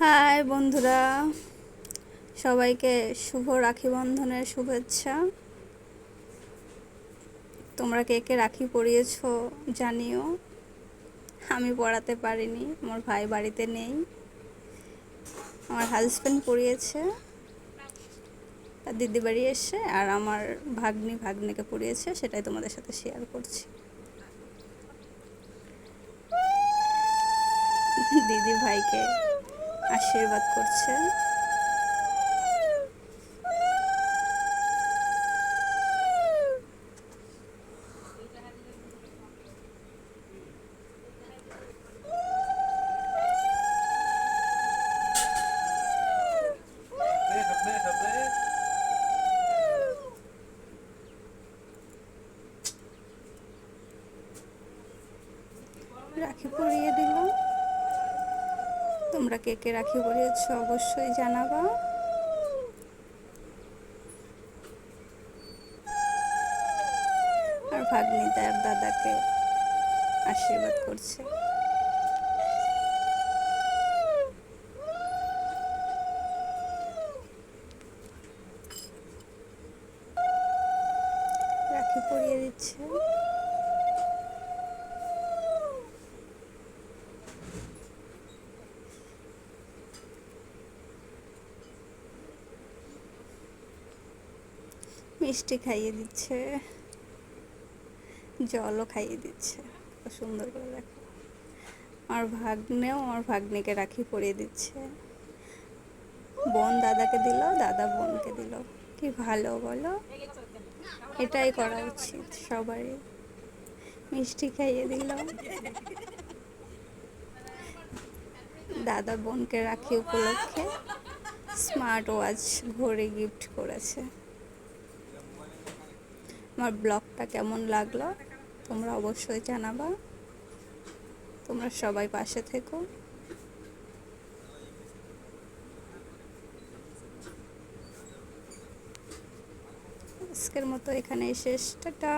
High বন্ধুরা, সবাইকে শুভ রাখি বন্ধনের শুভেচ্ছা। তোমরা কে কে রাখি পরিয়েছো জানিও। আমি পড়াতে পারিনি আমার ভাই বাড়িতে নেই। আমার হাজব্যান্ড পড়িয়েছে আর দিদি বাড়ি এসে আর আমার ভাগ্নি ভাগ্নিকে পড়িয়েছে, সেটাই তোমাদের সাথে শেয়ার করছি। দিদি ভাইকে আশীর্বাদ করছেন। রাখি পরিয়ে দিলাম। তোমরা কে কে রাখি পরিয়েছ অবশ্যই জানাবা। আর ভাগ্নি তার দাদাকে আশীর্বাদ করছে। রাখি পরিয়ে দিচ্ছে। মিষ্টি খাইয়ে দিচ্ছে। জলও খাইয়ে দিচ্ছে। সুন্দর করে দেখো। আমার ভাগ্নেও আমার ভাগ্নিকে রাখি পরিয়ে দিচ্ছে। বোন দাদাকে দিল, দাদা বোনকে দিল। কি ভালো বলো? এটাই করা উচিত সবারই। মিষ্টি খাইয়ে দিল। দাদা বোনকে রাখি উপলক্ষে স্মার্ট ওয়াচ ঘড়ি গিফট করেছে। আমার ব্লগটা কেমন লাগল, তোমরা অবশ্যই জানাবা। তোমরা সবাই পাশে থেকো। আজকের মতো এখানেই শেষ। টাটা।